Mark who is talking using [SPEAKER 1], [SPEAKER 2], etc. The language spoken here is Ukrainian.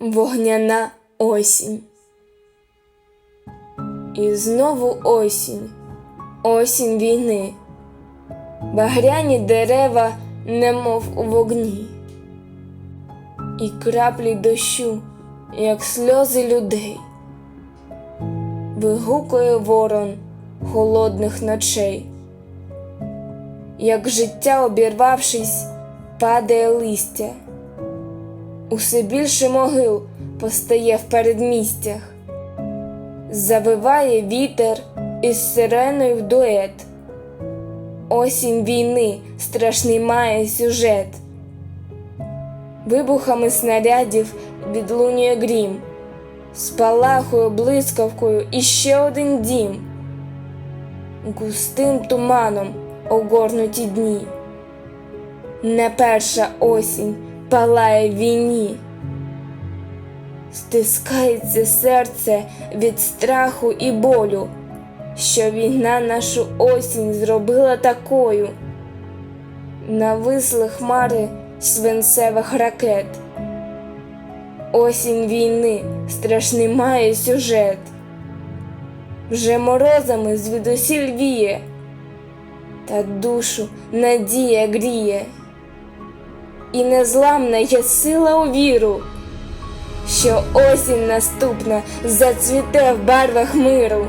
[SPEAKER 1] Вогняна осінь. І знову осінь, осінь війни, багряні дерева, немов у вогні, і краплі дощу, як сльози людей, вигукує ворон холодних ночей, як життя обірвавшись, падає листя. Усе більше могил постає в передмістях, завиває вітер із сиреною в дует. Осінь війни страшний має сюжет. Вибухами снарядів відлунює грім, спалахує блискавкою іще один дім, густим туманом огорнуті дні. Не перша осінь палає війні. Стискається серце від страху і болю, що війна нашу осінь зробила такою. Нависли хмари свинцевих ракет. Осінь війни страшний має сюжет. Вже морозами звідусіль віє, та душу надія гріє і незламна є сила у віру, що осінь наступна зацвіте в барвах миру.